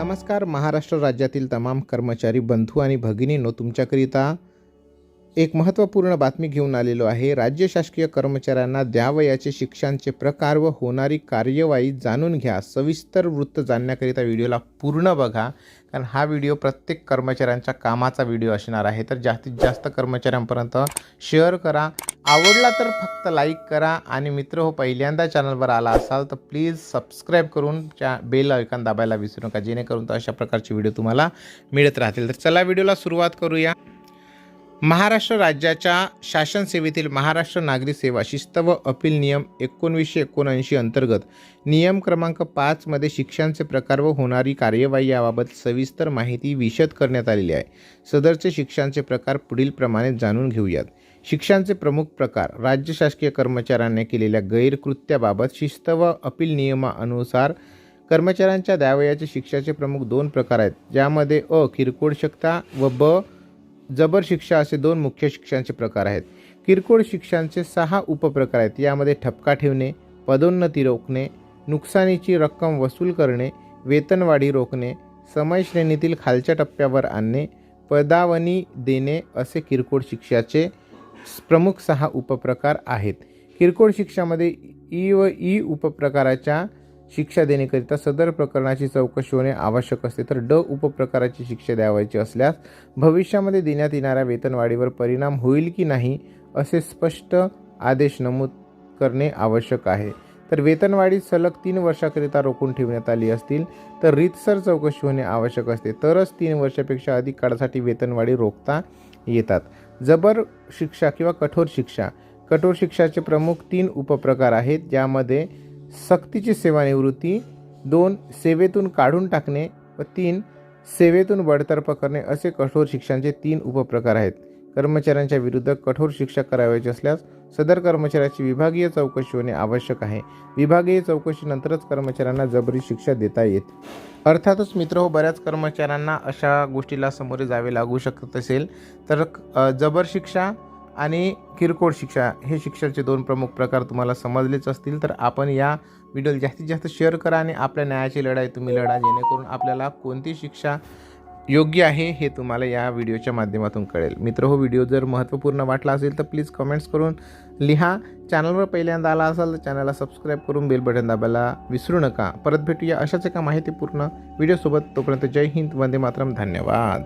नमस्कार महाराष्ट्र राज्यातील तमाम कर्मचारी बंधू आणि भगिनींनो तुमच्याकरिता एक महत्त्वपूर्ण बातमी घेऊन आलेलो आहे. राज्य शासकीय कर्मचाऱ्यांना द्यावयाचे शिक्षांचे प्रकार व होणारी कार्यवाही जाणून घ्या. सविस्तर वृत्त जाणण्याकरिता व्हिडिओला पूर्ण बघा कारण हा व्हिडिओ प्रत्येक कर्मचाऱ्यांच्या कामाचा व्हिडिओ असणार आहे. तर जास्तीत जास्त कर्मचाऱ्यांपर्यंत शेअर करा. आवडला तर फक्त लाईक करा आणि मित्र हो पहिल्यांदा चॅनलवर आला असाल तर प्लीज सबस्क्राईब करून च्या बेल ऐकन दाबायला विसरू नका जेणेकरून तर अशा प्रकारचे व्हिडिओ तुम्हाला मिळत राहतील. तर चला व्हिडिओला सुरुवात करूया. महाराष्ट्र राज्याच्या शासन सेवेतील महाराष्ट्र नागरी सेवा शिस्त व अपील नियम एकोणवीसशे एकोणऐंशी अंतर्गत नियम क्रमांक पाचमध्ये शिक्षांचे प्रकार व होणारी कार्यवाही याबाबत सविस्तर माहिती विशद करण्यात आलेली आहे. सदरचे शिक्षांचे प्रकार पुढीलप्रमाणे जाणून घेऊयात. शिक्षांचे प्रमुख प्रकार राज्य शासकीय कर्मचाऱ्यांनी केलेल्या गैरकृत्याबाबत शिस्त व अपील नियमानुसार कर्मचाऱ्यांच्या द्यावयाच्या शिक्षाचे प्रमुख दोन प्रकार आहेत ज्यामध्ये अ किरकोळ शिक्षा व ब जबर शिक्षा असे दोन मुख्य शिक्षांचे प्रकार आहेत. किरकोळ शिक्षांचे सहा उपप्रकार आहेत यामध्ये ठपका ठेवणे पदोन्नती रोखणे नुकसानीची रक्कम वसूल करणे वेतनवाढी रोखणे समय श्रेणीतील खालच्या टप्प्यावर आणणे पदावनी देणे असे किरकोळ शिक्षाचे प्रमुख सहा उपप्रकार आहेत. किरकोळ शिक्षामध्ये ई व ई उपप्रकाराच्या शिक्षा देण्याकरिता सदर प्रकरणाची चौकशी होणे आवश्यक असते. तर ड उपप्रकाराची शिक्षा द्यावायची असल्यास भविष्यामध्ये देण्यात येणाऱ्या वेतनवाढीवर परिणाम होईल की नाही असे स्पष्ट आदेश नमूद करणे आवश्यक आहे. तर वेतनवाढी सलग तीन वर्षाकरिता रोखून ठेवण्यात आली असतील तर रीतसर चौकशी होणे आवश्यक असते. तरच तीन वर्षापेक्षा अधिक काळासाठी वेतनवाढी रोखता येतात. जबर शिक्षा किंवा कठोर शिक्षा. कठोर शिक्षाचे प्रमुख तीन उपप्रकार आहेत ज्यामध्ये सक्तीची सेवानिवृत्ती दोन सेवेतून काढून टाकणे व तीन सेवेतून बडतर्फ करणे असे कठोर शिक्षांचे तीन उपप्रकार आहेत. कर्मचाऱ्यांच्या विरुद्ध कठोर शिक्षा करावयाची असल्यास सदर कर्मचाऱ्याची विभागीय चौकशी होणे आवश्यक आहे. विभागीय चौकशीनंतरच कर्मचाऱ्यांना जबरी शिक्षा देता येत. अर्थातच मित्र हो बऱ्याच कर्मचाऱ्यांना अशा गोष्टीला सामोरे जावे लागू शकत असेल. तर जबर शिक्षा आणि किरकोळ शिक्षा हे शिक्षाचे दोन प्रमुख प्रकार तुम्हाला समजलेच असतील. तर आपण या व्हिडिओला जास्तीत जास्त शेअर करा आणि आपल्या न्यायाची लढाई तुम्ही लढा जेणेकरून आपल्याला कोणती शिक्षा योग्य आहे हे तुम्हाला या व्हिडिओच्या माध्यमातून कळेल. मित्र हो व्हिडिओ जर महत्त्वपूर्ण वाटला असेल तर प्लीज कमेंट्स करून लिहा. चॅनलवर पहिल्यांदा आला असाल तर चॅनलला सबस्क्राईब करून बेल बटन दाबायला विसरू नका. परत भेटूया अशाच एका माहितीपूर्ण व्हिडिओसोबत. तोपर्यंत जय हिंद वंदे मातरम. धन्यवाद.